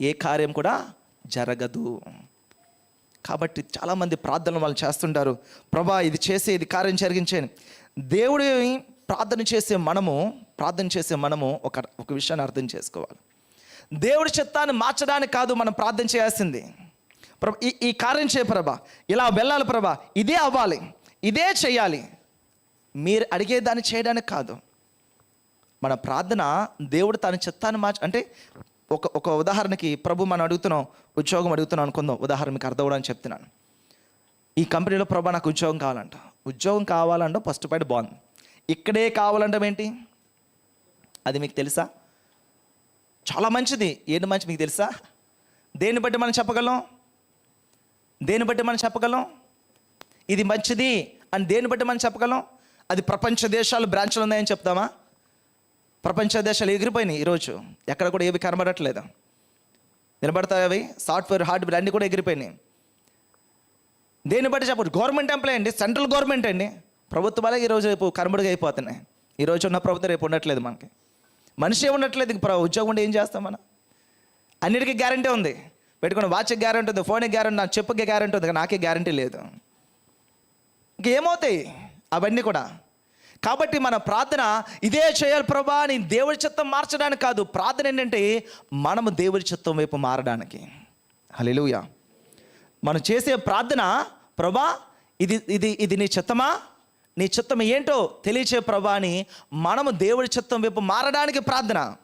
ఏ కార్యం కూడా జరగదు. కాబట్టి చాలామంది ప్రార్థనలు వాళ్ళు చేస్తుంటారు. ప్రభా ఇది చేసే ఇది కార్యం జరిగించేని దేవుడి ప్రార్థన చేసే మనము ప్రార్థన చేసే మనము ఒక ఒక విషయాన్ని అర్థం చేసుకోవాలి. దేవుడి చిత్తాన్ని మార్చడానికి కాదు మనం ప్రార్థన చేయాల్సింది. ప్రభా ఈ ఈ కార్యం చేయ ప్రభా. ఇలా వెళ్ళాలి ప్రభా. ఇదే అవ్వాలి. ఇదే చేయాలి. మీరు అడిగేదాన్ని చేయడానికి కాదు. మన ప్రార్థన దేవుడు తన చిత్తాన్ని మార్చ అంటే ఒక ఒక ఉదాహరణకి ప్రభు మనం అడుగుతున్నాం ఉద్యోగం అడుగుతున్నాం అనుకుందాం. ఉదాహరణ మీకు అర్థం అవ్వడానికి చెప్తున్నాను. ఈ కంపెనీలో ప్రభా నాకు ఉద్యోగం కావాలంట. ఉద్యోగం కావాలంటే ఫస్ట్ పాయింట్ బాగుంది ఇక్కడే కావాలంటే ఏంటి? అది మీకు తెలుసా? చాలా మంచిది. ఏంటి మంచి మీకు తెలుసా? దేన్ని బట్టి మనం చెప్పగలం? దేన్ని బట్టి మనం చెప్పగలం? ఇది మంచిది. అని దేన్ని బట్టి మనం చెప్పగలం? అది ప్రపంచ దేశాలు బ్రాంచ్లు ఉన్నాయని చెప్తామా? ప్రపంచ దేశాలు ఎగిరిపోయినాయి ఈరోజు. ఎక్కడ కూడా ఏవి కనబడట్లేదు. నిలబడతాయి అవి? సాఫ్ట్వేర్ హార్డ్వేర్ అన్నీ కూడా ఎగిరిపోయినాయి. దేన్ని బట్టి చెప్పచ్చు? గవర్నమెంట్ ఎంప్లాయ్ అండి. సెంట్రల్ గవర్నమెంట్ అండి. ప్రభుత్వాలే ఈరోజు రేపు కనబడిగా అయిపోతున్నాయి. ఈరోజు ఉన్న ప్రభుత్వం రేపు ఉండట్లేదు మనకి. మనిషి ఉండట్లేదు? ప్ర- ఉద్యోగం ఉంటే ఏం చేస్తాం మనం? అన్నిటికీ గ్యారంటీ ఉంది. పెట్టుకుని వాచ్కి గ్యారంటీ ఉంది ఫోన్కి గ్యారంటీ నా చెప్పుకి గ్యారంటీ ఉంది కానీ నాకే గ్యారంటీ లేదు. ఇంకేమవుతాయి అవన్నీ కూడా. కాబట్టి మన ప్రార్థన ఇదే చేయాలి ప్రభా నేను దేవుడి చిత్తం మార్చడానికి కాదు. ప్రార్థన ఏంటంటే మనము దేవుడి చిత్తం వైపు మారడానికి. హలోయ మనం చేసే ప్రార్థన ప్రభా ఇది ఇది ఇది నీ చిత్తమా? నీ చిత్తం ఏంటో తెలియచే ప్రభా అని మనము దేవుడి చిత్తం వైపు మారడానికి ప్రార్థన.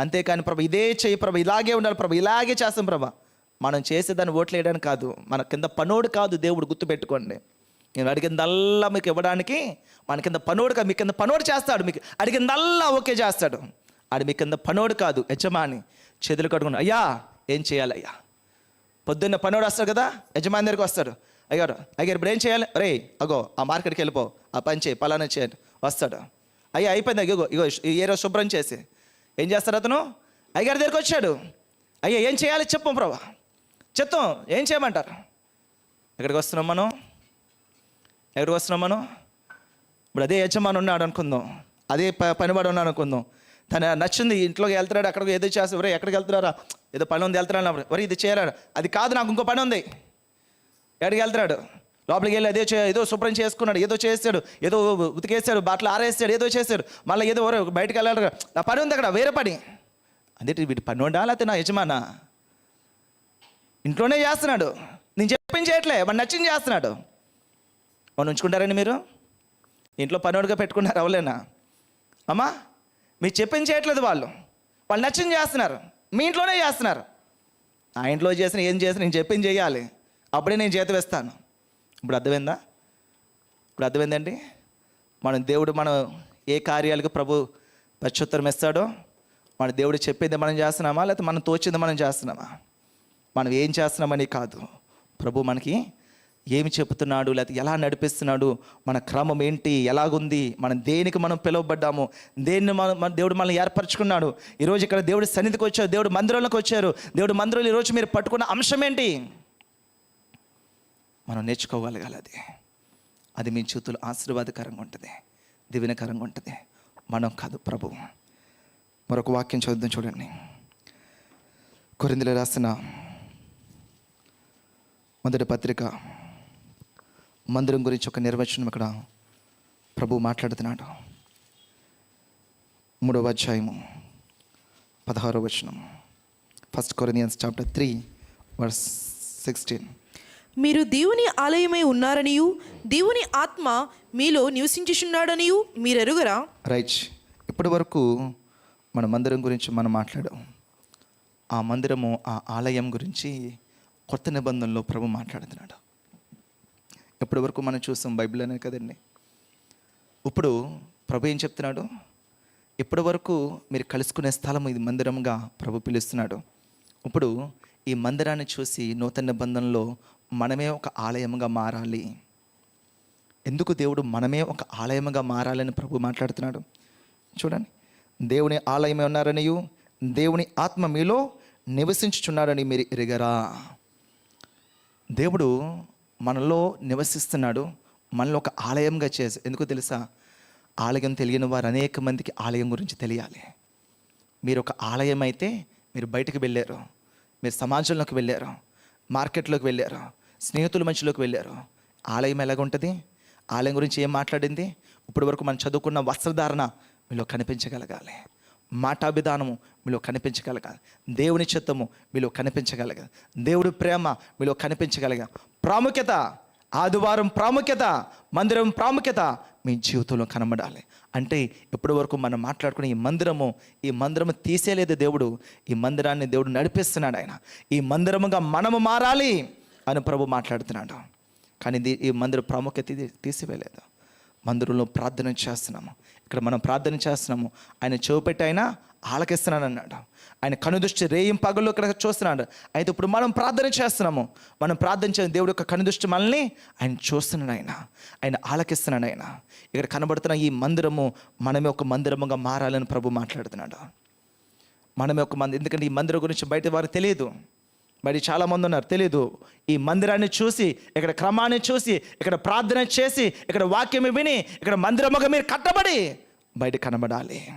అంతేకాని ప్రభ ఇదే చేయి ప్రభ ఇలాగే ఉండాలి ప్రభ ఇలాగే చేస్తాం ప్రభా. మనం చేసేదాన్ని ఓట్లు వేయడానికి కాదు. మన కింద పనోడు కాదు దేవుడు గుర్తుపెట్టుకోండి నేను అడిగిందల్లా మీకు ఇవ్వడానికి మన కింద పనోడుగా మీ కింద పనోడు చేస్తాడు మీకు. అడిగిందల్లా ఓకే చేస్తాడు. ఆడు మీ కింద పనోడు కాదు యజమాని. చేతులు కట్టుకుని అయ్యా ఏం చేయాలి అయ్యా? పొద్దున్న పనోడు వస్తాడు కదా యజమాని దగ్గరికి వస్తాడు. అయ్యారు అయ్యారు ఇప్పుడు ఏం చేయాలి? రే అగో ఆ మార్కెట్కి వెళ్ళిపో ఆ పని చేయి పలానా చేయండి. వస్తాడు. అయ్యా అయిపోయింది ఇగో ఇగో ఈ ఏరో శుభ్రం చేసి. ఏం చేస్తాడు అతను? అయ్యగారి దగ్గరికి వచ్చాడు. అయ్యా ఏం చేయాలి చెప్పం ప్రభా. చెత్తం ఏం చేయమంటారు? ఎక్కడికి వస్తున్నాం మనం? ఎక్కడికి వస్తున్నాం మనం ఇప్పుడు అదే యజమాని ఉన్నాడు అనుకుందాం. అదే ప పనివాడు ఉన్నాడు అనుకుందాం. తన నచ్చింది ఇంట్లోకి వెళ్తున్నాడు అక్కడికి ఏదో చేస్తే ఒరే ఎక్కడికి వెళ్తున్నారా? ఏదో పని ఉంది వెళ్తున్నాడు ఒరే ఇది చేయరాడు అది కాదు నాకు ఇంకో పని ఉంది. ఎక్కడికి వెళ్తున్నాడు? లోపలికి వెళ్ళి అదే చే- ఏదో శుభ్రం చేసుకున్నాడు ఏదో చేస్తాడు ఏదో ఉతికేస్తాడు బట్టలు ఆరేస్తాడు ఏదో చేస్తాడు. మళ్ళీ ఏదో ఒరే బయటకు వెళ్ళాడు. నా పని ఉంది అక్కడ వేరే పని. అదే వీటి పని ఉండాలి లేకపోతే నా యజమానా? ఇంట్లోనే చేస్తున్నాడు. నేను చెప్పింది చేయట్లే వాడు నచ్చింది చేస్తున్నాడు. అవును ఉంచుకుంటారండి మీరు? ఇంట్లో పనివాడుగా పెట్టుకున్నారు అవలేనా అమ్మా మీరు చెప్పింది చేయట్లేదు వాళ్ళు. వాళ్ళు నచ్చింది చేస్తున్నారు. మీ ఇంట్లోనే చేస్తున్నారు. నా ఇంట్లో చేసిన ఏం చేసిన నేను చెప్పింది చేయాలి. అప్పుడే నేను చేతి వేస్తాను. ఇప్పుడు అర్థమైందా? ఇప్పుడు అర్థమైందండి? మనం దేవుడు మనం ఏ కార్యాలకు ప్రభు ప్రత్యుత్తరం ఇస్తాడో మన దేవుడు చెప్పింది మనం చేస్తున్నామా? లేకపోతే మనం తోచింది మనం చేస్తున్నామా? మనం ఏం చేస్తున్నామని కాదు. ప్రభు మనకి ఏమి చెబుతున్నాడు? లేకపోతే ఎలా నడిపిస్తున్నాడు? మన క్రమం ఏంటి? ఎలాగుంది? మనం దేనికి మనం పిలువబడ్డాము? దేన్ని మన మన దేవుడు మనల్ని ఏర్పరచుకున్నాడు? ఈరోజు ఇక్కడ దేవుడి సన్నిధికి వచ్చారు. దేవుడు మందిరంలోకి వచ్చారు. దేవుడు మందిరంలో ఈరోజు మీరు పట్టుకున్న అంశం ఏంటి? మనం నేర్చుకోగలగాలి అది. అది మీ చేతులు ఆశీర్వాదకరంగా ఉంటుంది. దివినకరంగా ఉంటుంది. మనం కాదు ప్రభు. మరొక వాక్యం చదువుదాం చూడండి. కొరిందులు రాసిన మొదటి పత్రిక మందిరం గురించి ఒక నిర్వచనం ఇక్కడ ప్రభు మాట్లాడుతున్నాడు. మూడవ అధ్యాయము పదహారవ వచనం. First Corinthians chapter three verse sixteen మీరు దేవుని ఆలయమై ఉన్నారనియు దేవుని ఆత్మ మీలో నివసించుచున్నాడనియు మీరెరుగరా? రైట్ ఇప్పటి వరకు మన మందిరం గురించి మనం మాట్లాడాం. ఆ మందిరము ఆ ఆలయం గురించి కొత్త నిబంధనలో ప్రభు మాట్లాడుతున్నాడు. ఇప్పటి వరకు మనం చూస్తాం బైబిల్ అనే కదండి. ఇప్పుడు ప్రభు ఏం చెప్తున్నాడు? ఇప్పటి వరకు మీరు కలుసుకునే స్థలం ఇది మందిరంగా ప్రభు పిలుస్తున్నాడు. ఇప్పుడు ఈ మందిరాన్ని చూసి నూతన నిబంధనలో మనమే ఒక ఆలయంగా మారాలి. ఎందుకు దేవుడు మనమే ఒక ఆలయముగా మారాలని ప్రభు మాట్లాడుతున్నాడు? చూడండి. దేవుని ఆలయమే ఉన్నారనియు దేవుని ఆత్మ మీలో నివసించుచున్నాడని మీరు ఎరగరా. దేవుడు మనలో నివసిస్తున్నాడు మనలో ఒక ఆలయంగా చేసి ఎందుకు తెలుసా? ఆలయం తెలియని వారు అనేక మందికి ఆలయం గురించి తెలియాలి. మీరు ఒక ఆలయం అయితే మీరు బయటకు వెళ్ళారు మీరు సమాజంలోకి వెళ్ళారు మార్కెట్లోకి వెళ్ళారు స్నేహితుల మధ్యలోకి వెళ్ళారు. ఆలయం ఎలాగుంటుంది? ఆలయం గురించి ఏం మాట్లాడింది? ఇప్పటి వరకు మనం చదువుకున్న వస్త్రధారణ మీలో కనిపించగలగాలి. మాట విధానము మీలో కనిపించగలగాలి. దేవుని చిత్తము మీలో కనిపించగలగాలి. దేవుడి ప్రేమ మీలో కనిపించగలగా ప్రాముఖ్యత ఆదివారం ప్రాముఖ్యత మందిరం ప్రాముఖ్యత మీ జీవితంలో కనబడాలి. అంటే ఇప్పటి వరకు మనం మాట్లాడుకునే ఈ మందిరము ఈ మందిరము తీసేలేదు దేవుడు. ఈ మందిరాన్ని దేవుడు నడిపిస్తున్నాడు ఆయన. ఈ మందిరముగా మనము మారాలి అని ప్రభు మాట్లాడుతున్నాడు. కానీ ఈ మందిర ప్రాముఖ్యత తీసివేయలేదు. మందిరంలో ప్రార్థన చేస్తున్నాము. ఇక్కడ మనం ప్రార్థన చేస్తున్నాము. ఆయన చూపెట్టి ఆయన ఆలకిస్తున్నాడు అన్నాడు ఆయన కనుదృష్టి రేయం పగలు ఇక్కడ చూస్తున్నాడు. అయితే ఇప్పుడు మనం ప్రార్థన చేస్తున్నాము. మనం ప్రార్థన దేవుడు యొక్క కనుదృష్టి మనల్ని ఆయన చూస్తున్నాడు ఆయన. ఆయన ఆలకిస్తున్నాడు ఆయన. ఇక్కడ కనబడుతున్న ఈ మందిరము మనమే ఒక మందిరముగా మారాలని ప్రభు మాట్లాడుతున్నాడు. మనమే ఒక మంది ఎందుకంటే ఈ మందిరం గురించి బయట వారికి తెలియదు. బయట చాలామంది ఉన్నారు తెలియదు ఈ మందిరాన్ని చూసి ఇక్కడ క్రమాన్ని చూసి ఇక్కడ ప్రార్థన చేసి ఇక్కడ వాక్యం విని ఇక్కడ మందిరముగా మీరు కట్టబడి బయట కనబడాలి.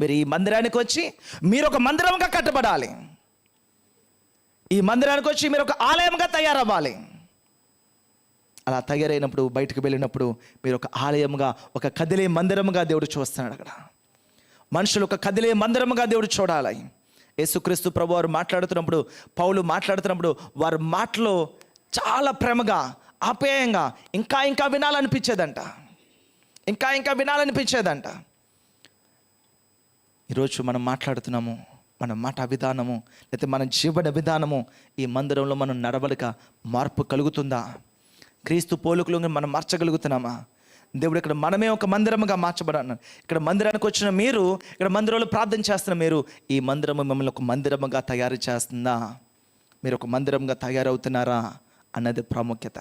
మీరు ఈ మందిరానికి వచ్చి మీరు ఒక మందిరముగా కట్టబడాలి. ఈ మందిరానికి వచ్చి మీరు ఒక ఆలయంగా తయారవ్వాలి. అలా తయారైనప్పుడు బయటకు వెళ్ళినప్పుడు మీరు ఒక ఆలయంగా ఒక కదిలే మందిరముగా దేవుడు చూస్తున్నాడు అక్కడ. మనుషులు ఒక కదిలే మందిరముగా దేవుడు చూడాలి. యేసుక్రీస్తు ప్రభు వారు మాట్లాడుతున్నప్పుడు పౌలు మాట్లాడుతున్నప్పుడు వారి మాటలో చాలా ప్రేమగా ఆప్యాయంగా ఇంకా ఇంకా వినాలనిపించేదంట. ఇంకా ఇంకా వినాలనిపించేదంట. ఈరోజు మనం మాట్లాడుతున్నాము మన మాట విధానము లేకపోతే మన జీవన విధానము ఈ మందిరంలో మనం నడవలిక మార్పు కలుగుతుందా? క్రీస్తు పోలుకులు మనం మార్చగలుగుతున్నామా? దేవుడు ఇక్కడ మనమే ఒక మందిరముగా మార్చబడన్నాను ఇక్కడ మందిరానికి వచ్చిన మీరు ఇక్కడ మందిరంలో ప్రార్థన చేస్తున్న మీరు ఈ మందిరము మిమ్మల్ని ఒక మందిరముగా తయారు చేస్తుందా? మీరు ఒక మందిరంగా తయారవుతున్నారా అన్నది ప్రాముఖ్యత.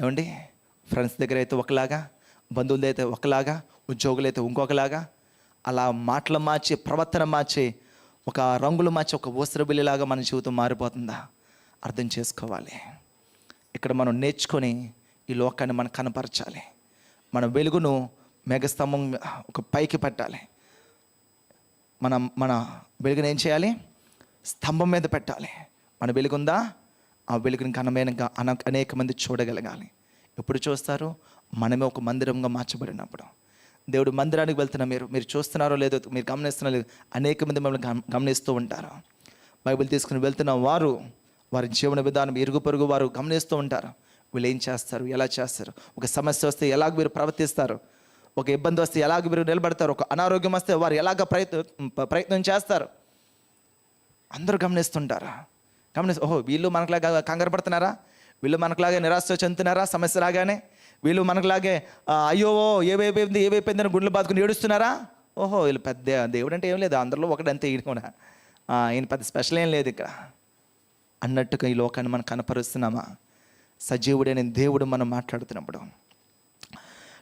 ఏమండి? ఫ్రెండ్స్ దగ్గర అయితే ఒకలాగా బంధువులు అయితే ఒకలాగా ఉద్యోగులు అయితే ఇంకొకలాగా అలా మాటలు మార్చి ప్రవర్తన మార్చి ఒక రంగులు మార్చి ఒక ఊసరబిల్లిలాగా మన జీవితం మారిపోతుందా? అర్థం చేసుకోవాలి. ఇక్కడ మనం నేర్చుకొని ఈ లోకాన్ని మనం కనపరచాలి. మన వెలుగును మేఘస్తంభం ఒక పైకి పెట్టాలి. మనం మన వెలుగుని ఏం చేయాలి? స్తంభం మీద పెట్టాలి. మన వెలుగుందా? ఆ వెలుగుని కనమైన అన అనేక మంది చూడగలగాలి. ఎప్పుడు చూస్తారు? మనమే ఒక మందిరంగా మార్చబడినప్పుడు. దేవుడు మందిరానికి వెళ్తున్న మీరు మీరు చూస్తున్నారో లేదో మీరు గమనిస్తున్నారో లేదు. అనేక మంది మిమ్మల్ని గమనిస్తూ ఉంటారు. బైబిల్ తీసుకుని వెళ్తున్న వారు వారి జీవన విధానం ఇరుగు పొరుగు వారు గమనిస్తూ ఉంటారు. వీళ్ళు ఏం చేస్తారు? ఎలా చేస్తారు? ఒక సమస్య వస్తే ఎలాగ మీరు ప్రవర్తిస్తారు? ఒక ఇబ్బంది వస్తే ఎలాగ మీరు నిలబడతారు? ఒక అనారోగ్యం వస్తే వారు ఎలాగ ప్రయత్నం ప్రయత్నం చేస్తారు? అందరూ గమనిస్తుంటారు? గమనిస్తూ ఓహో వీళ్ళు మనకులాగా కంగారు పడుతున్నారా? వీళ్ళు మనకులాగే నిరాశ చెందుతున్నారా? సమస్య రాగానే వీళ్ళు మనకులాగే అయ్యో ఏవైపోయింది ఏవైపోయింది అని గుండెలు బాదుకుని ఏడుస్తున్నారా? ఓహో వీళ్ళు పెద్ద దేవుడు అంటే ఏం లేదు. అందరిలో ఒకడంతే ఈయన కూడా. ఈయన పెద్ద స్పెషల్ ఏం లేదు ఇక్కడ. అన్నట్టుగా ఈ లోకాన్ని మనం కనపరుస్తున్నామా? సజీవుడైన దేవుడు మనం మాట్లాడుతున్నప్పుడు.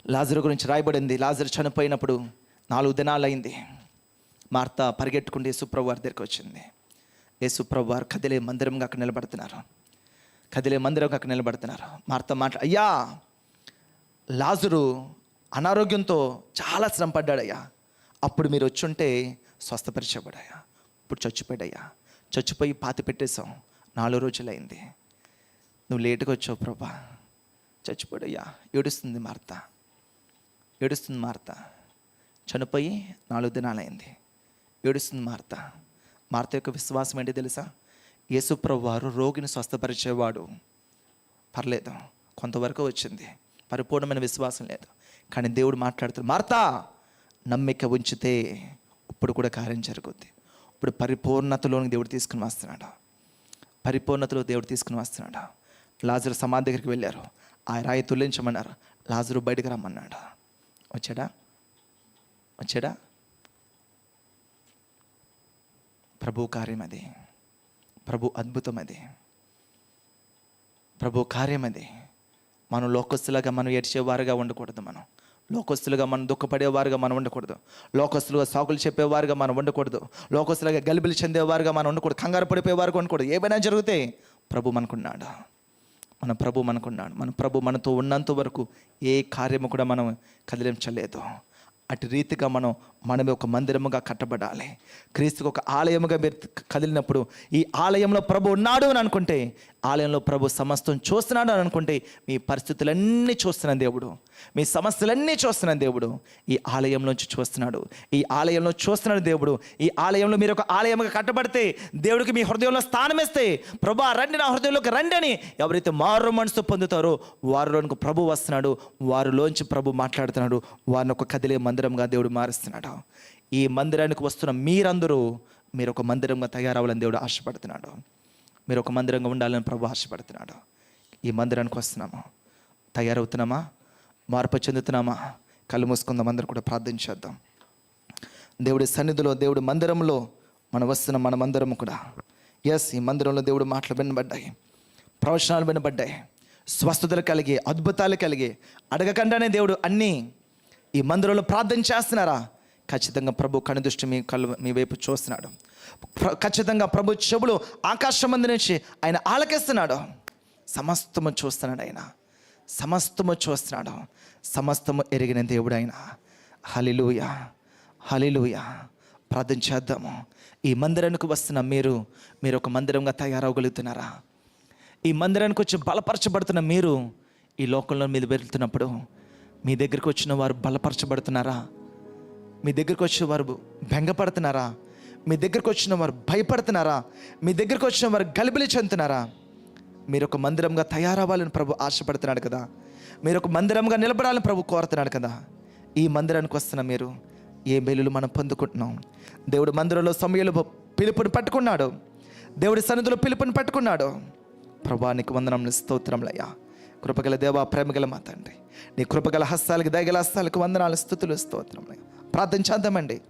లాజరు గురించి రాయబడింది. లాజరు చనిపోయినప్పుడు నాలుగు దినాలు అయింది మార్త పరిగెట్టుకుంటే యేసుప్రభు వారి దగ్గరికి వచ్చింది. యేసుప్రభు వారు కదిలే మందిరంగా అక్కడ నిలబడుతున్నారు. కదిలే మందిరంగా అక్కడ నిలబడుతున్నారు. మార్త మాట్లా అయ్యా లాజరు అనారోగ్యంతో చాలా శ్రమ పడ్డాడయ్యా. అప్పుడు మీరు వచ్చుంటే స్వస్థపరిచేవాడయ్యా ఇప్పుడు చచ్చిపోయాడయ్యా. చచ్చిపోయి పాతి పెట్టేశాం. నాలుగు రోజులైంది. నువ్వు లేటుగా వచ్చావు ప్రభా. చచ్చిపోడయ్యా ఏడుస్తుంది మార్త. ఏడుస్తుంది మార్త. చనిపోయి నాలుగు దినాలైంది. ఏడుస్తుంది మార్త. మార్త యొక్క విశ్వాసం ఏంటి తెలుసా? యేసుప్రభు వారు రోగిని స్వస్థపరిచేవాడు. పర్లేదు. కొంతవరకు వచ్చింది. పరిపూర్ణమైన విశ్వాసం లేదు. కానీ దేవుడు మాట్లాడుతాడు మార్తా నమ్మిక ఉంచితే ఇప్పుడు కూడా కార్యం జరుగుద్ది. ఇప్పుడు పరిపూర్ణతలోని దేవుడు తీసుకుని వస్తున్నాడు. పరిపూర్ణతలో దేవుడు తీసుకుని వస్తున్నాడు. లాజరు సమాధి దగ్గరికి వెళ్ళారు. ఆ రాయి తుల్లించమన్నారు. లాజరు బయటకు రమ్మన్నాడు. వచ్చాడా? వచ్చాడా? ప్రభు కార్యం అది. ప్రభు అద్భుతం అది. ప్రభు కార్యం అది. మనం లోకస్తులుగా మనం ఏడ్చేవారుగా ఉండకూడదు మనం. లోకస్తులుగా మనం దుఃఖపడేవారుగా మనం ఉండకూడదు. లోకస్తులుగా సాకులు చెప్పేవారుగా మనం ఉండకూడదు. లోకస్తులుగా గలిబిలి చెందేవారుగా మనం ఉండకూడదు. కంగారు పడిపోయేవారుగా ఉండకూడదు. ఏమైనా జరిగితే ప్రభు మనకున్నాడు మన ప్రభు మనకున్నాడు మన ప్రభు మనతో ఉన్నంత వరకు ఏ కార్యము కూడా మనం కదిలించలేదు. అటు రీతిగా మనం మనమే ఒక మందిరముగా కట్టబడాలి. క్రీస్తుకు ఒక ఆలయముగా మీరు కదిలినప్పుడు ఈ ఆలయంలో ప్రభు ఉన్నాడు అని అనుకుంటే ఆలయంలో ప్రభు సమస్తం చూస్తున్నాడు అని అనుకుంటే మీ పరిస్థితులన్నీ చూస్తున్న దేవుడు. మీ సమస్యలన్నీ చూస్తున్న దేవుడు. ఈ ఆలయంలోంచి చూస్తున్నాడు. ఈ ఆలయంలో చూస్తున్నాడు దేవుడు. ఈ ఆలయంలో మీరు ఒక ఆలయంగా కట్టబడితే దేవుడికి మీ హృదయంలో స్థానం ఇస్తే ప్రభు రండి నా హృదయంలోకి రండి అని ఎవరైతే మారు మనసు పొందుతారో వారిలోనికి ప్రభు వస్తున్నాడు. వారిలోంచి ప్రభు మాట్లాడుతున్నాడు. వారిని ఒక కదిలే మందిరంగా దేవుడు మారుస్తున్నాడు. ఈ మందిరానికి వస్తున్న మీరందరూ మీరు ఒక మందిరంగా తయారవ్వాలని దేవుడు ఆశపడుతున్నాడు. మీరు ఒక మందిరంగా ఉండాలని ప్రభు ఆశపడుతున్నాడు. ఈ మందిరానికి వస్తున్నాము? తయారవుతున్నామా? మార్పు చెందుతున్నామా? కళ్ళు మూసుకుందాం అందరూ కూడా ప్రార్థన చేద్దాం. దేవుడి సన్నిధిలో దేవుడి మందిరంలో మనం వస్తున్న మన మందిరం కూడా. ఎస్ ఈ మందిరంలో దేవుడు మాటలు వినబడ్డాయి. ప్రవచనాలు వినబడ్డాయి. స్వస్థతలు కలిగి అద్భుతాలు కలిగి అడగకుండానే దేవుడు అన్నీ ఈ మందిరంలో ప్రార్థన చేస్తున్నారా? ఖచ్చితంగా ప్రభు కనుదృష్టి మీ కళ్ళు మీ వైపు చూస్తున్నాడు. ఖచ్చితంగా ప్రభు చెవులు ఆకాశం మంది నుంచి ఆయన ఆలకిస్తున్నాడు. సమస్తము చూస్తున్నాడు ఆయన. సమస్తము చూస్తున్నాడు. సమస్తము ఎరిగిన దేవుడు ఆయన. హలిలూయ హలిలుయ ప్రార్థన చేద్దాము. ఈ మందిరానికి వస్తున్న మీరు మీరు ఒక మందిరంగా తయారవగలుగుతున్నారా? ఈ మందిరానికి వచ్చి బలపరచబడుతున్న మీరు ఈ లోకంలో మీద వెళ్తున్నప్పుడు మీ దగ్గరికి వచ్చిన వారు బలపరచబడుతున్నారా? మీ దగ్గరికి వచ్చిన వారు బెంగపడుతున్నారా? మీ దగ్గరికి వచ్చిన వారు భయపడుతున్నారా? మీ దగ్గరికి వచ్చిన వారు గలిబిలి చెందుతున్నారా? మీరు ఒక మందిరంగా తయారవ్వాలని ప్రభు ఆశపడుతున్నాడు కదా. మీరు ఒక మందిరంగా నిలబడాలని ప్రభు కోరుతున్నాడు కదా. ఈ మందిరానికి వస్తున్న మీరు ఏ మేలులు మనం పొందుకుంటున్నాం? దేవుడు మందిరంలో సమయంలో పిలుపుని పట్టుకున్నాడు. దేవుడి సన్నిధిలో పిలుపుని పట్టుకున్నాడు. ప్రభానికి వందనం స్తోత్రంలయ్యా కృపగల దేవా ప్రేమగల మా తండ్రి. నీ కృపగల హస్తాలకి దయగల హస్తాలకు వందనాలు స్థుతులు స్తోత్రంలయ్యా ప్రార్థన చేద్దామండి.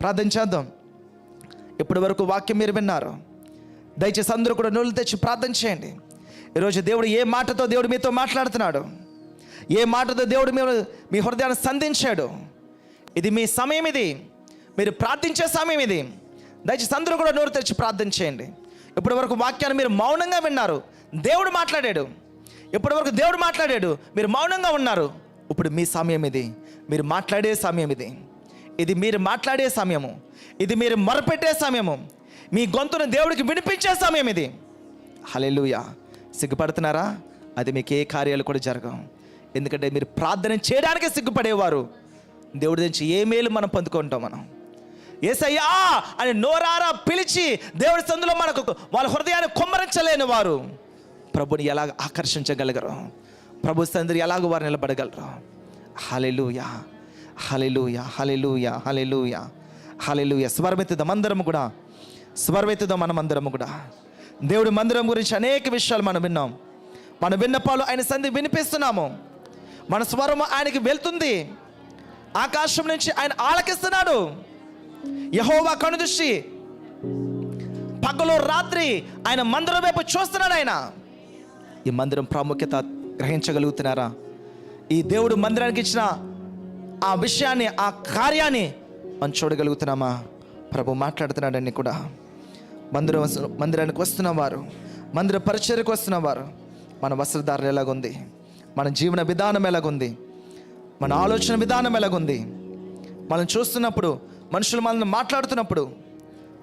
ప్రార్థన చేద్దాం. ఇప్పటి వరకు వాక్యం మీరు విన్నారు. దయచేసి అందరూ కూడా నోళ్ళు తెచ్చి ప్రార్థన చేయండి. ఈరోజు దేవుడు ఏ మాటతో దేవుడు మీతో మాట్లాడుతున్నాడు? ఏ మాటతో దేవుడు మీరు మీ హృదయాన్ని సంధించాడు? ఇది మీ సమయం ఇది. మీరు ప్రార్థించే సమయం ఇది. దయచేసి అందరూ కూడా నోరు తెచ్చి ప్రార్థన చేయండి. ఇప్పటి వరకు వాక్యాన్ని మీరు మౌనంగా విన్నారు. దేవుడు మాట్లాడాడు. ఇప్పటి వరకు దేవుడు మాట్లాడాడు. మీరు మౌనంగా ఉన్నారు. ఇప్పుడు మీ సమయం ఇది. మీరు మాట్లాడే సమయం ఇది. ఇది మీరు మాట్లాడే సమయము. ఇది మీరు మొరపెట్టే సమయము. మీ గొంతును దేవుడికి వినిపించే సమయం ఇది. హలెలుయా సిగ్గుపడుతున్నారా? అది మీకు ఏ కార్యాలు కూడా జరగవు. ఎందుకంటే మీరు ప్రార్థన చేయడానికి సిగ్గుపడేవారు. దేవుడి నుంచి ఏ మేలు మనం పొందుకుంటాం మనం? ఏసయ్యా అని నోరారా పిలిచి దేవుడి సందులో మనకు వాళ్ళ హృదయాన్ని కుమ్మరించలేని వారు. ప్రభుని ఎలా ఆకర్షించగలగరు? ప్రభు సందరి ఎలాగో వారు నిలబడగలరు. Hallelujah hallelujah hallelujah hallelujah hallelujah స్వరమెత్తుదాం అందరం కూడా స్వరమెత్తుదాం మనం అందరం కూడా. దేవుడి మందిరం గురించి అనేక విషయాలు మనం విన్నాం. మన విన్నపాలు ఆయన సంధి వినిపిస్తున్నాము. మన స్వరము ఆయనకి వెళ్తుంది. ఆకాశం నుంచి ఆయన ఆలకిస్తున్నాడు. యహోవా కనుదృష్టి పగలు రాత్రి ఆయన మందిరం వైపు చూస్తున్నాడు ఆయన. ఈ మందిరం ప్రాముఖ్యత గ్రహించగలుగుతున్నారా? ఈ దేవుడు మందిరానికి ఇచ్చిన ఆ విషయాన్ని ఆ కార్యాన్ని మనం చూడగలుగుతున్నామా? ప్రభు మాట్లాడుతున్నాడని కూడా. మందిర మందిరానికి వస్తున్న వారు మందిర పరిచర్యకు వస్తున్న వారు మన వస్త్రధారణ ఎలాగుంది? మన జీవన విధానం ఎలాగుంది? మన ఆలోచన విధానం ఎలాగుంది? మనం చూస్తున్నప్పుడు మనుషులు మనల్ని మాట్లాడుతున్నప్పుడు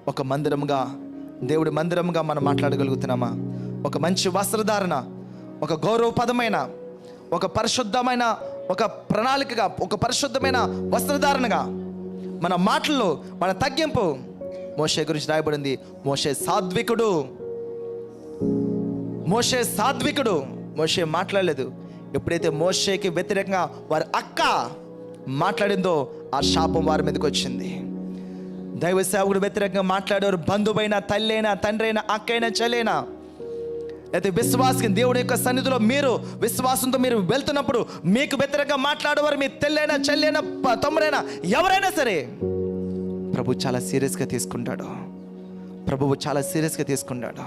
ఒక మందిరంగా దేవుడి మందిరంగా మనం మాట్లాడగలుగుతున్నామా? ఒక మంచి వస్త్రధారణ ఒక గౌరవపదమైన ఒక పరిశుద్ధమైన ఒక ప్రణాళికగా ఒక పరిశుద్ధమైన వస్త్రధారణగా మన మాటల్లో మన తగ్గింపు మోషే గురించి రాయబడింది. మోషే సాత్వికుడు. మోషే సాత్వికుడు. మోషే మాట్లాడలేదు. ఎప్పుడైతే మోషేకి వ్యతిరేకంగా వారి అక్క మాట్లాడిందో ఆ శాపం వారి మీదకి వచ్చింది. దైవ సేవకుడు వ్యతిరేకంగా మాట్లాడేవారు బంధువైనా తల్లైనా తండ్రైనా అక్కైనా చెల్లైనా అయితే విశ్వాసం దేవుడి యొక్క సన్నిధిలో మీరు విశ్వాసంతో మీరు వెళ్తున్నప్పుడు మీకు వ్యతిరేకంగా మాట్లాడేవారు మీ తెల్లైనా చెల్లైనా ప- తమ్ముడైనా ఎవరైనా సరే ప్రభు చాలా సీరియస్గా తీసుకుంటాడు. ప్రభువు చాలా సీరియస్గా తీసుకుంటాడు.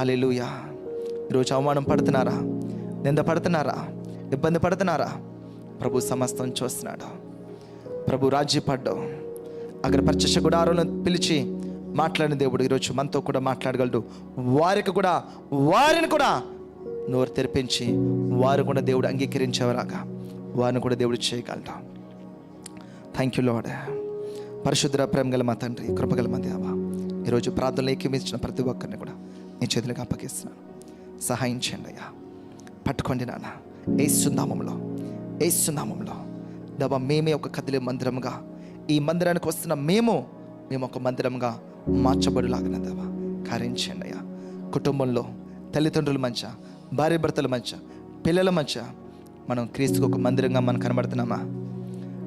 హలెలుయా ఈరోజు అవమానం పడుతున్నారా? నింద పడుతున్నారా? ఇబ్బంది పడుతున్నారా? ప్రభు సమస్తం చూస్తున్నాడు. ప్రభు రాజ్యపడ్డావు. అక్కడ ప్రత్యక్ష గుడారంలో పిలిచి మాట్లాడిన దేవుడు ఈరోజు మనతో కూడా మాట్లాడగలడు. వారికి కూడా వారిని కూడా నోరు తెరిపించి వారు కూడా దేవుడు అంగీకరించేవరాగా. వారిని కూడా దేవుడు చేయగలడు? థ్యాంక్ యూ లాడ్ పరిశుద్ధ ప్రేమ గల మా తండ్రి కృపగల మా దేవ. ఈరోజు ప్రార్థనలు ఏకీమించిన ప్రతి ఒక్కరిని కూడా నీ చేతులకు అప్పగిస్తున్నాను. సహాయం చేయండి అయ్యా. పట్టుకోండి నాన్న. ఏసునామంలో ఏసునామంలో దవ మేమే ఒక కదిలే మందిరముగా. ఈ మందిరానికి వస్తున్న మేము మేము ఒక మందిరంగా మార్చబడులాగిన దేవా కార్యం చేయండి అయ్యా. కుటుంబంలో తల్లిదండ్రుల మధ్య భార్య భర్తల మధ్య పిల్లల మధ్య మనం క్రీస్తుకు ఒక మందిరంగా మనం కనబడుతున్నామా?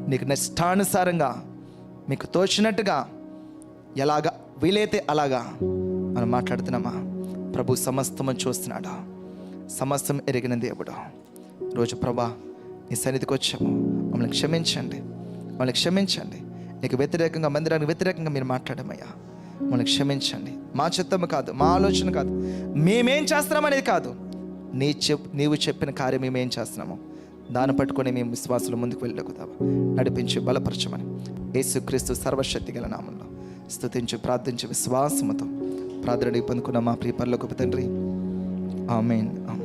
నీకు నిష్టానుసారంగా మీకు తోచినట్టుగా ఎలాగా వీలైతే అలాగా మనం మాట్లాడుతున్నామా? ప్రభు సమస్తము చూస్తున్నాడు? సమస్తం ఎరిగిన దేవుడు. రోజు ప్రభా నీ సన్నిధికి వచ్చాము. మమ్మల్ని క్షమించండి. మమ్మల్ని క్షమించండి. నీకు వ్యతిరేకంగా మందిరానికి వ్యతిరేకంగా మీరు మాట్లాడమయ్యా. మమ్మల్ని క్షమించండి. మా చిత్తం కాదు మా ఆలోచన కాదు. మేమేం చేస్తున్నాం అనేది కాదు. నీ చెప్ నీవు చెప్పిన కార్యం మేమేం చేస్తున్నాము దాన్ని పట్టుకొని మేము విశ్వాసులు ముందుకు వెళ్ళగలుగుతాము. నడిపించి బలపరచమని. యేసుక్రీస్తు సర్వశక్తి గల నామంలో స్థుతించి ప్రార్థించి విశ్వాసముతో ప్రార్థన పొందుకున్న మా ప్రియ పరలోకపు తండ్రి. Amen amen.